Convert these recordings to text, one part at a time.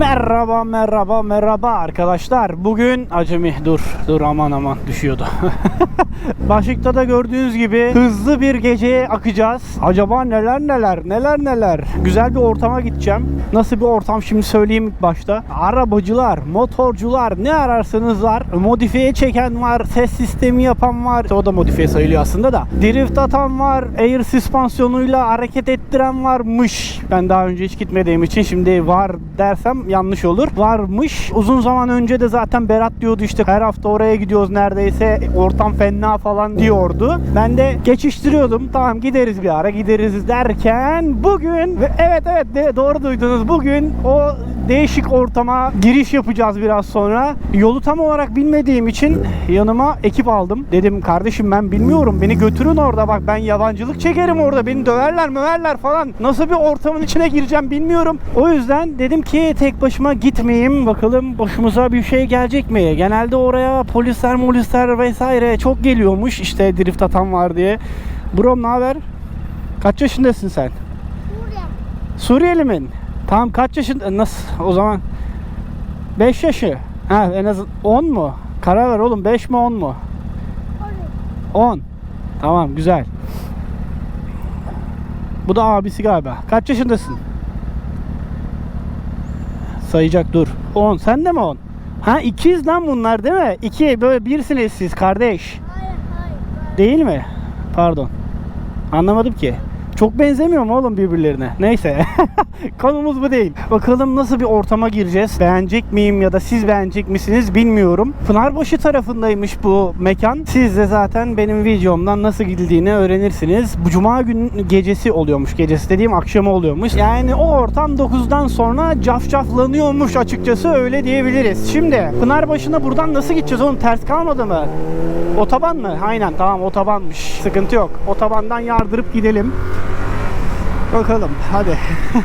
Merhaba merhaba merhaba arkadaşlar. Bugün acemi dur dur aman aman düşüyordu. Başlıkta da gördüğünüz gibi hızlı bir geceye akacağız. Acaba neler neler neler neler. Güzel bir ortama gideceğim. Nasıl bir ortam şimdi söyleyeyim başta. Arabacılar, motorcular ne ararsanız var. Modifiye çeken var, ses sistemi yapan var. O da modifiye sayılıyor aslında da. Drift atan var, air süspansiyonuyla hareket ettiren varmış. Ben daha önce hiç gitmediğim için şimdi var dersem yanlış olur. Varmış. Uzun zaman önce de zaten Berat diyordu işte her hafta oraya gidiyoruz neredeyse ortam fena falan diyordu. Ben de geçiştiriyordum. Tamam gideriz bir ara gideriz derken bugün ve evet evet de, doğru duydunuz. Bugün o değişik ortama giriş yapacağız biraz sonra. Yolu tam olarak bilmediğim için yanıma ekip aldım. Dedim kardeşim ben bilmiyorum. Beni götürün orada bak ben yabancılık çekerim orada. Beni döverler möverler falan. Nasıl bir ortamın içine gireceğim bilmiyorum. O yüzden dedim ki tek başıma gitmeyeyim. Bakalım başımıza bir şey gelecek mi? Genelde oraya polisler molisler vesaire çok geliyormuş. İşte drift atan var diye. Bro ne haber? Kaç yaşındasın sen? Suriyeli mi? Tamam kaç yaşında? Nasıl? O zaman 5 yaşı. Ha en az 10 mu? Karar ver oğlum 5 mi 10 mu? 10. Tamam güzel. Bu da abisi galiba. Kaç yaşındasın? Sayacak dur. 10. Sen de mi 10? Ha ikiz lan bunlar değil mi? İki böyle birsiniz siz kardeş. Hayır hayır. Değil mi? Pardon. Anlamadım ki. Çok benzemiyor mu oğlum birbirlerine? Neyse. Konumuz bu değil. Bakalım nasıl bir ortama gireceğiz? Beğenecek miyim ya da siz beğenecek misiniz bilmiyorum. Pınarbaşı tarafındaymış bu mekan. Siz de zaten benim videomdan nasıl gidildiğini öğrenirsiniz. Bu cuma gün gecesi oluyormuş. Gecesi dediğim akşamı oluyormuş. Yani o ortam 9'dan sonra cafcaflanıyormuş açıkçası öyle diyebiliriz. Şimdi Pınarbaşı'na buradan nasıl gideceğiz oğlum? Ters kalmadı mı? Otoban mı? Aynen tamam otobanmış. Sıkıntı yok. Otobandan yardırıp gidelim. Bakalım hadi.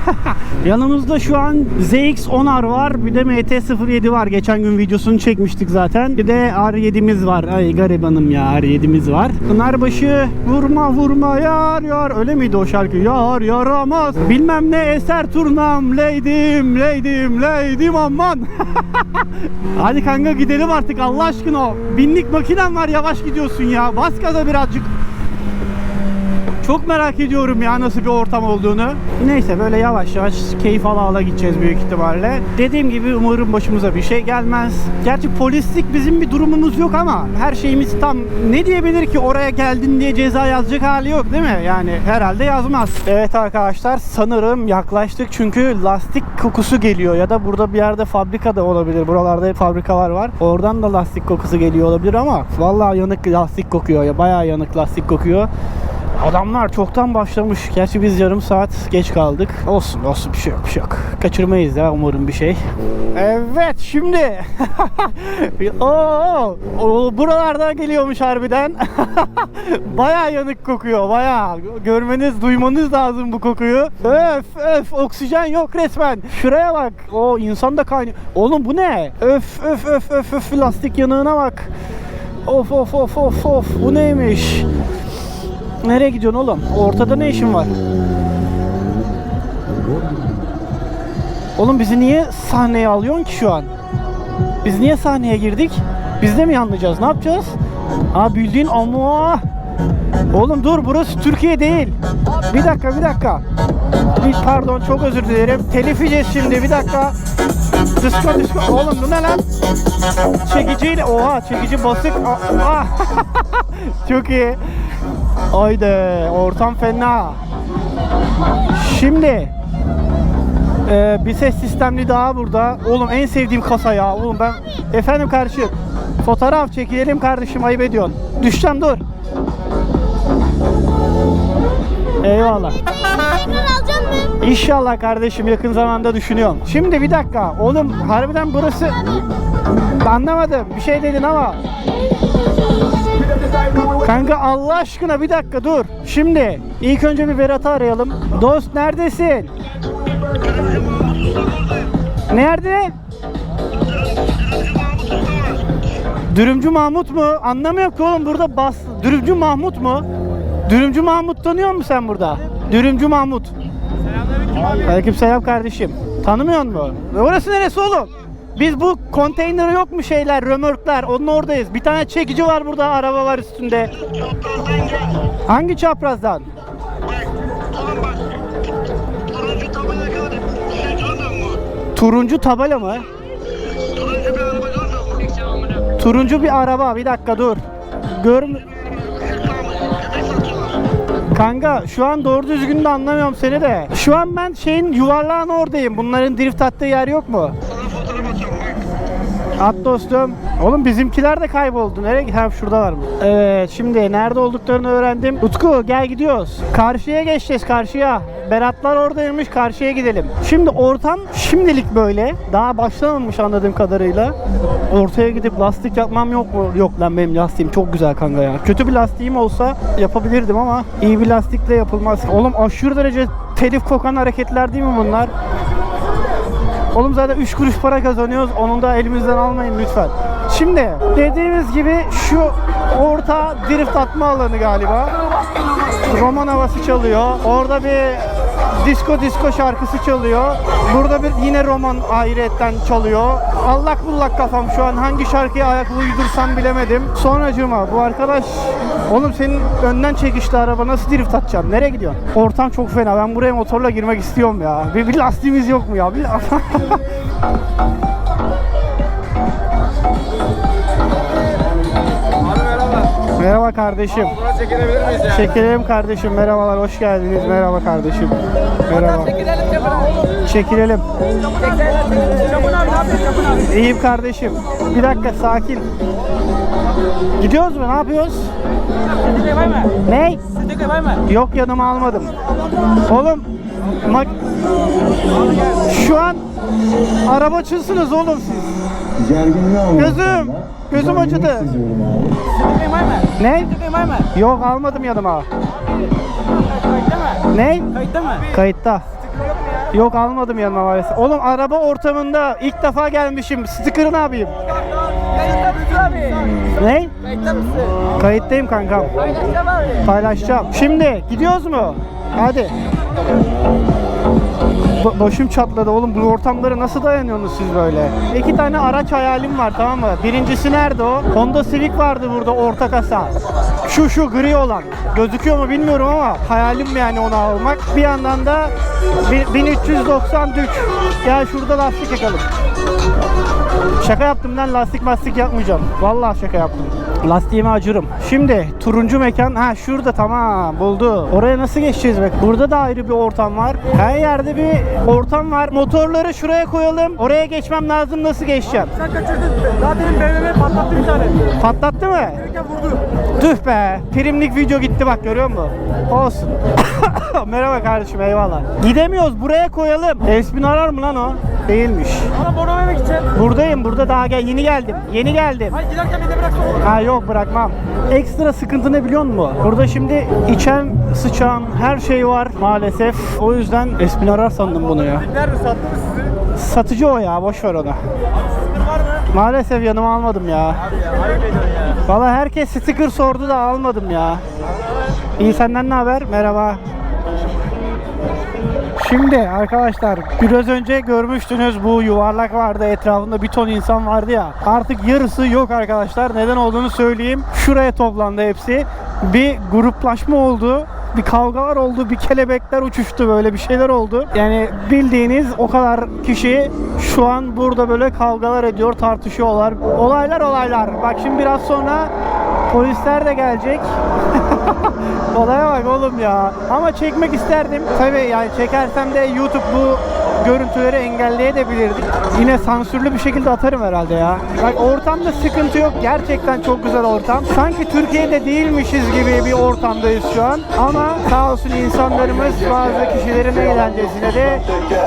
Yanımızda şu an ZX-10R var. Bir de MT-07 var. Geçen gün videosunu çekmiştik zaten. Bir de R7'miz var. Ay garibanım ya R7'miz var. Pınarbaşı vurma vurma yar yar. Öyle miydi o şarkı? Yar yaramaz. Bilmem ne eser turnam. Leydim leydim leydim aman. hadi kanka gidelim artık Allah aşkına. Binlik makinen var yavaş gidiyorsun ya. Bas gaza birazcık. Çok merak ediyorum ya nasıl bir ortam olduğunu. Neyse böyle yavaş yavaş keyif ala ala gideceğiz büyük ihtimalle. Dediğim gibi umarım başımıza bir şey gelmez. Gerçi polislik bizim bir durumumuz yok ama her şeyimiz tam. Ne diyebilir ki oraya geldin diye ceza yazacak hali yok değil mi? Yani herhalde yazmaz. Evet arkadaşlar sanırım yaklaştık çünkü lastik kokusu geliyor ya da burada bir yerde fabrika da olabilir. Buralarda hep fabrikalar var. Oradan da lastik kokusu geliyor olabilir ama vallahi yanık lastik kokuyor ya. Bayağı yanık lastik kokuyor. Adamlar çoktan başlamış. Gerçi biz yarım saat geç kaldık. Olsun olsun bir şey yok bir şey yok. Kaçırmayız ya umarım bir şey. Evet şimdi. Oo, o buralarda geliyormuş harbiden. baya yanık kokuyor baya. Görmeniz duymanız lazım bu kokuyu. Öf öf oksijen yok resmen. Şuraya bak. O insan da kaynıyor. Oğlum bu ne? Öf öf öf öf öf lastik yanığına bak. Of of of of of bu neymiş? Nereye gidiyorsun oğlum? Ortada ne işin var? Oğlum bizi niye sahneye alıyorsun ki şu an? Biz niye sahneye girdik? Biz de mi yanlayacağız? Ne yapacağız? Ha bildiğin ama. Oğlum dur burası Türkiye değil. Bir dakika bir dakika. Bir, pardon çok özür dilerim. Telif şimdi bir dakika. Disko disko. Oğlum bu ne lan? Çekiciyle. Oha çekici basık. Aa. çok iyi. Haydi ortam fena. Şimdi e, bir ses sistemli daha burada. Oğlum en sevdiğim kasa ya. Oğlum ben efendim kardeşim fotoğraf çekelim kardeşim ayıp ediyorsun. Düşeceğim dur. Eyvallah. İnşallah kardeşim yakın zamanda düşünüyorum. Şimdi bir dakika. Oğlum harbiden burası anlamadım. Bir şey dedin ama. Kanka Allah aşkına bir dakika dur. Şimdi ilk önce bir Berat'ı arayalım. Dost neredesin? Nerede? Dürümcü Mahmut mu? Anlamıyorum ki oğlum burada bas. Dürümcü Mahmut mu? Dürümcü Mahmut tanıyor musun sen burada? Dürümcü Mahmut. Aleyküm selam kardeşim. Tanımıyor musun? Orası neresi oğlum? Biz bu konteyner yok mu şeyler, römörkler? Onun oradayız. Bir tane çekici var burada, araba var üstünde. Çaprazdan gel. Hangi çaprazdan? Bak, oğlum bak. Turuncu tabela gördüm. Şey? Turuncu tabela mı? Turuncu bir araba? Turuncu bir araba. Bir dakika dur. Görm. Kanka şu an doğru düzgün de anlamıyorum seni de. Şu an ben şeyin yuvarlağın oradayım. Bunların drift attığı yer yok mu? At dostum. Oğlum bizimkiler de kayboldu. Nereye gitti? Ha şurada var mı? Evet şimdi nerede olduklarını öğrendim. Utku gel gidiyoruz. Karşıya geçeceğiz karşıya. Beratlar oradaymış karşıya gidelim. Şimdi ortam şimdilik böyle. Daha başlamamış anladığım kadarıyla. Ortaya gidip lastik yapmam yok mu? Yok lan benim lastiğim çok güzel kanka ya. Kötü bir lastiğim olsa yapabilirdim ama iyi bir lastikle yapılmaz. Oğlum aşırı derece telif kokan hareketler değil mi bunlar? Oğlum zaten 3 kuruş para kazanıyoruz. Onun da elimizden almayın lütfen. Şimdi dediğimiz gibi şu orta drift atma alanı galiba. Roman havası çalıyor. Orada bir disco disco şarkısı çalıyor. Burada bir yine roman ayrıyetten çalıyor. Allak bullak kafam şu an hangi şarkıya ayak uydursam bilemedim. Sonracığıma bu arkadaş Oğlum senin önden çekişli araba nasıl drift atacaksın? Nereye gidiyorsun? Ortam çok fena. Ben buraya motorla girmek istiyorum ya. Bir, bir lastiğimiz yok mu ya? Bir... merhaba. Kardeşim. Buna çekilebilir miyiz ya? Çekilelim kardeşim. Merhabalar. Hoş geldiniz. Merhaba kardeşim. Merhaba. Çekilelim Çapın Çekilelim. Çapın abi ne yapıyorsun Çapın abi? İyiyim kardeşim. Bir dakika sakin. Gidiyoruz mu? Ne yapıyoruz? Sıdıkı var mı? Ne? Sıdıkı var mı? Yok yanıma almadım. Oğlum mak- şu an arabacısınız oğlum siz. Gerginliği. Gözüm, gözüm acıdı. Sıdıkı var mı? Ne? Sıdıkı var mı? Yok almadım yanıma. Kayıtta mı? Ne? Kayıtta mı? Kayıtta. Yok almadım yanıma maalesef. Oğlum araba ortamında ilk defa gelmişim. Sticker'ı ne yapayım? Kayıtta mısın? Ne? Kayıttayım kankam. Paylaşacağım abi. Paylaşacağım. Şimdi gidiyoruz mu? Hadi. Ba- başım çatladı oğlum bu ortamlara nasıl dayanıyorsunuz siz böyle? İki tane araç hayalim var tamam mı? Birincisi nerede o? Honda Civic vardı burada orta kasa. Şu şu gri olan. Gözüküyor mu bilmiyorum ama hayalim yani onu almak. Bir yandan da bi- 1390 dük. Gel şurada lastik yakalım. Şaka yaptım lan lastik mastik yapmayacağım. Vallahi şaka yaptım. Lastiğime acırım. Şimdi turuncu mekan ha şurada tamam buldu. Oraya nasıl geçeceğiz bak. Burada da ayrı bir ortam var. Her yerde bir ortam var. Motorları şuraya koyalım. Oraya geçmem lazım. Nasıl geçeceğim? Sen kaçırdın. Zaten BMW patlattı bir tane. Patlattı mı? Erken vurdu. Tüh be. Primlik video gitti bak görüyor musun? Olsun. Merhaba kardeşim eyvallah. Gidemiyoruz buraya koyalım. Esmin arar mı lan o? Değilmiş. Oğlum Bornova'ya mı gideceksin? Buradayım burada daha gel yeni geldim. Yeni geldim. Hayır giderken beni de bıraksa olur. Ha yok bırakmam. Ekstra sıkıntı ne biliyor musun? Burada şimdi içen, sıçan her şey var maalesef. O yüzden Espin arar sandım bunu ya. Nerede sattı mı sizi? Satıcı o ya boş ver onu. Sıkıntı var mı? Maalesef yanıma almadım ya. Abi ya ayıp ediyorsun ya. Valla herkes sticker sordu da almadım ya. İyi senden ne haber? Merhaba. Şimdi arkadaşlar biraz önce görmüştünüz bu yuvarlak vardı etrafında bir ton insan vardı ya. Artık yarısı yok arkadaşlar. Neden olduğunu söyleyeyim. Şuraya toplandı hepsi. Bir gruplaşma oldu. Bir kavgalar oldu, bir kelebekler uçuştu böyle bir şeyler oldu. Yani bildiğiniz o kadar kişi şu an burada böyle kavgalar ediyor, tartışıyorlar. Olaylar olaylar. Bak şimdi biraz sonra polisler de gelecek. Olaya bak oğlum ya. Ama çekmek isterdim. Tabii yani çekersem de YouTube bu görüntüleri engelleyebilirdik. Yine sansürlü bir şekilde atarım herhalde ya. Bak ortamda sıkıntı yok. Gerçekten çok güzel ortam. Sanki Türkiye'de değilmişiz gibi bir ortamdayız şu an. Ama sağ olsun insanlarımız bazı kişilerin eğlencesine de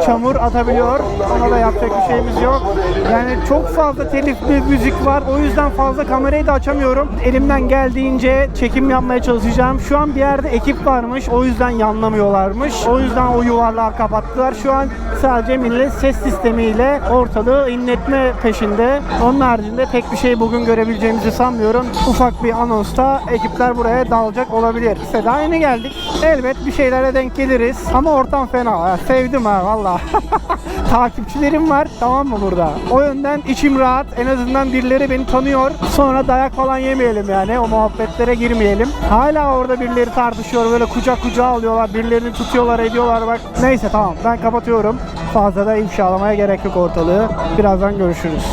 çamur atabiliyor. Ona da yapacak bir şeyimiz yok. Yani çok fazla telifli müzik var. O yüzden fazla kamerayı da açamıyorum. Elimden geldiğince çekim yapmaya çalışacağım. Şu an bir yerde ekip varmış. O yüzden yanlamıyorlarmış. O yüzden o yuvarlağı kapattılar. Şu an Sadece millet ses sistemiyle ortalığı inletme peşinde. Onun haricinde pek bir şey bugün görebileceğimizi sanmıyorum. Ufak bir anonsta ekipler buraya dalacak olabilir. Daha yeni geldik. Elbet bir şeylere denk geliriz. Ama ortam fena. Ya, sevdim ha valla. Takipçilerim var tamam mı burada? O yönden içim rahat. En azından birileri beni tanıyor. Sonra dayak falan yemeyelim yani. O muhabbetlere girmeyelim. Hala orada birileri tartışıyor. Böyle kucak kucağa alıyorlar. Birilerini tutuyorlar ediyorlar bak. Neyse tamam ben kapatıyorum. Fazla da ifşalamaya gerek yok ortalığı. Birazdan görüşürüz.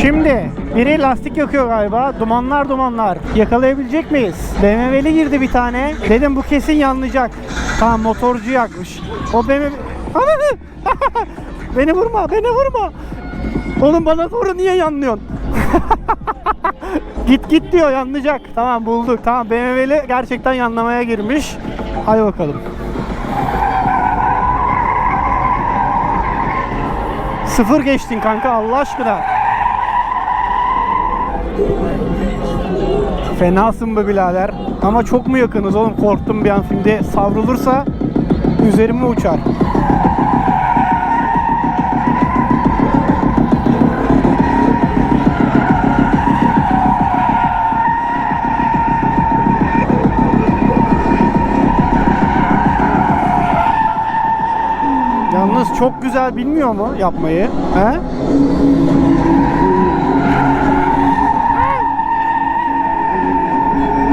Şimdi biri lastik yakıyor galiba. Dumanlar dumanlar. Yakalayabilecek miyiz? BMW'li girdi bir tane. Dedim bu kesin yanlayacak. Tamam motorcu yakmış. O BMW... Beni vurma, beni vurma. Oğlum bana doğru niye yanlıyorsun? git git diyor yanlayacak. Tamam bulduk. Tamam BMW'li gerçekten yanlamaya girmiş. Hadi bakalım. Sıfır geçtin kanka Allah aşkına. Fenasın be birader. Ama çok mu yakınız oğlum? Korktum bir an şimdi savrulursa üzerime uçar. Çok güzel bilmiyor mu yapmayı? He?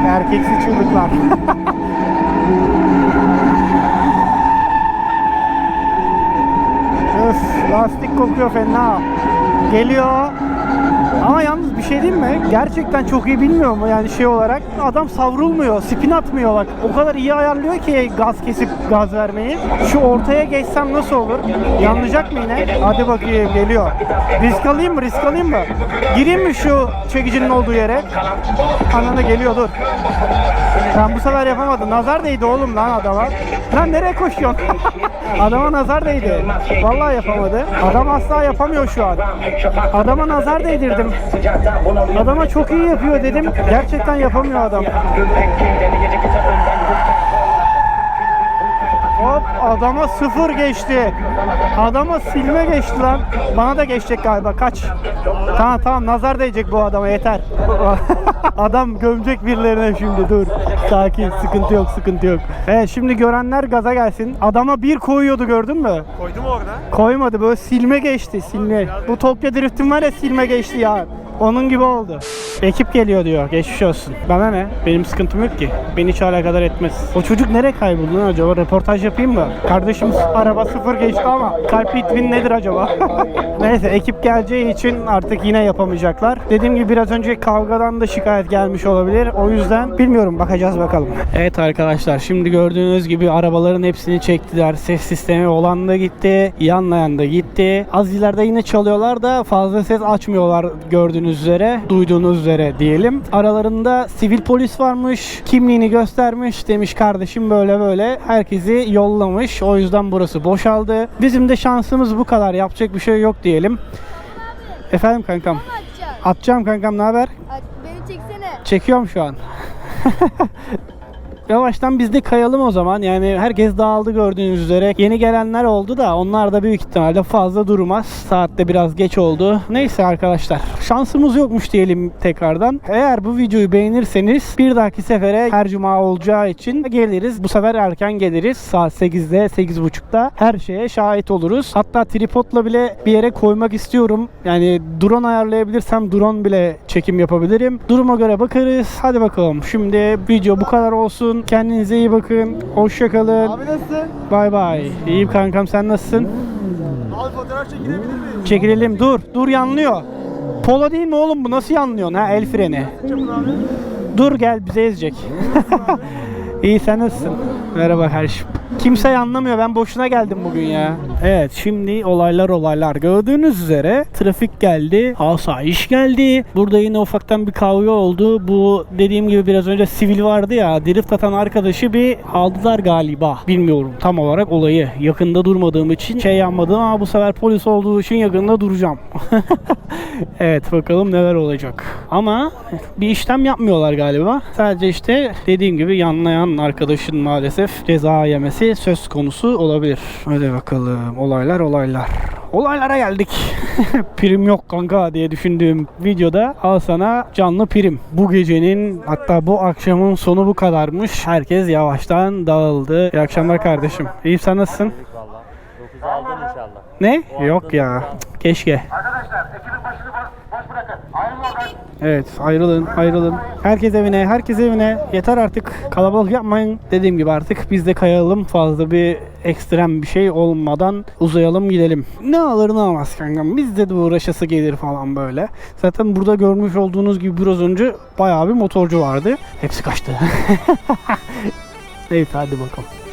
Erkeksi çığlıklar. Öf, lastik kokuyor fena. Geliyor. Ama yalnız bir şey diyeyim mi? Gerçekten çok iyi bilmiyor mu yani şey olarak? Adam savrulmuyor, spin atmıyor bak. O kadar iyi ayarlıyor ki gaz kesip gaz vermeyi. Şu ortaya geçsem nasıl olur? Yanlayacak mı yine? Hadi bakayım geliyor. Risk alayım mı? Risk alayım mı? Gireyim mi şu çekicinin olduğu yere? Ananı geliyor dur. Ben bu sefer yapamadım. Nazar değdi oğlum lan adama. Lan nereye koşuyorsun? Adama nazar değdi. Vallahi yapamadı. Adam asla yapamıyor şu an. Adama nazar değdirdim. Adama çok iyi yapıyor dedim. Gerçekten yapamıyor adam. Adama sıfır geçti. Adama silme geçti lan. Bana da geçecek galiba. Kaç. Tamam tamam nazar değecek bu adama yeter. Adam gömecek birilerine şimdi dur. Sakin sıkıntı yok sıkıntı yok. Evet şimdi görenler gaza gelsin. Adama bir koyuyordu gördün mü? Koydum orada. Koymadı böyle silme geçti silme. Bu Tokyo Drift'in var ya silme geçti ya. Onun gibi oldu. Ekip geliyor diyor. Geçmiş olsun. Bana ne? Benim sıkıntım yok ki. Beni hiç alakadar etmez. O çocuk nereye kayboldu lan acaba? Röportaj yapayım mı? Kardeşim araba sıfır geçti ama kalp ritmin nedir acaba? Neyse ekip geleceği için artık yine yapamayacaklar. Dediğim gibi biraz önce kavgadan da şikayet gelmiş olabilir. O yüzden bilmiyorum bakacağız bakalım. Evet arkadaşlar şimdi gördüğünüz gibi arabaların hepsini çektiler. Ses sistemi olan da gitti. Yanlayan da gitti. Az ileride yine çalıyorlar da fazla ses açmıyorlar gördüğünüz üzere. Duyduğunuz üzere diyelim. Aralarında sivil polis varmış. Kimliğini göstermiş. Demiş kardeşim böyle böyle. Herkesi yollamış. O yüzden burası boşaldı. Bizim de şansımız bu kadar. Yapacak bir şey yok diyelim. Efendim kankam. Atacağım kankam ne haber? Beni çeksene. Çekiyorum şu an. Yavaştan biz de kayalım o zaman. Yani herkes dağıldı gördüğünüz üzere. Yeni gelenler oldu da onlar da büyük ihtimalle fazla durmaz. Saatte biraz geç oldu. Neyse arkadaşlar. Şansımız yokmuş diyelim tekrardan. Eğer bu videoyu beğenirseniz bir dahaki sefere her cuma olacağı için geliriz. Bu sefer erken geliriz. Saat 8'de 8.30'da her şeye şahit oluruz. Hatta tripodla bile bir yere koymak istiyorum. Yani drone ayarlayabilirsem drone bile çekim yapabilirim. Duruma göre bakarız. Hadi bakalım. Şimdi video bu kadar olsun. Kendinize iyi bakın. Hoşça kalın. Abi nasılsın? Bay bay. İyiyim kankam sen nasılsın? Abi fotoğraf çekilebilir miyiz? Çekilelim. Dur. Dur yanlıyor. Polo değil mi oğlum bu? Nasıl yanlıyorsun ha? El freni. Dur gel bize ezecek. İyi sen nasılsın? Merhaba kardeşim. Kimse anlamıyor. Ben boşuna geldim bugün ya. Evet şimdi olaylar olaylar. Gördüğünüz üzere trafik geldi. Asayiş geldi. Burada yine ufaktan bir kavga oldu. Bu dediğim gibi biraz önce sivil vardı ya. Drift atan arkadaşı bir aldılar galiba. Bilmiyorum tam olarak olayı. Yakında durmadığım için şey yapmadım ama bu sefer polis olduğu için yakında duracağım. evet bakalım neler olacak. Ama bir işlem yapmıyorlar galiba. Sadece işte dediğim gibi yanlayan arkadaşın maalesef ceza yemesi söz konusu olabilir. Hadi bakalım olaylar olaylar. Olaylara geldik. prim yok kanka diye düşündüğüm videoda al sana canlı prim. Bu gecenin hatta bu akşamın sonu bu kadarmış. Herkes yavaştan dağıldı. İyi akşamlar kardeşim. İyi sen nasılsın? Valla. 9'u aldın inşallah. Ne? Yok ya. Keşke. Arkadaşlar ekibin başını boş, bırakın. Ayrılın. Evet ayrılın ayrılın. Herkes evine herkes evine. Yeter artık kalabalık yapmayın. Dediğim gibi artık biz de kayalım. Fazla bir ekstrem bir şey olmadan uzayalım gidelim. Ne alır ne almaz kankam. Bizde de uğraşası gelir falan böyle. Zaten burada görmüş olduğunuz gibi biraz önce bayağı bir motorcu vardı. Hepsi kaçtı. evet hadi bakalım.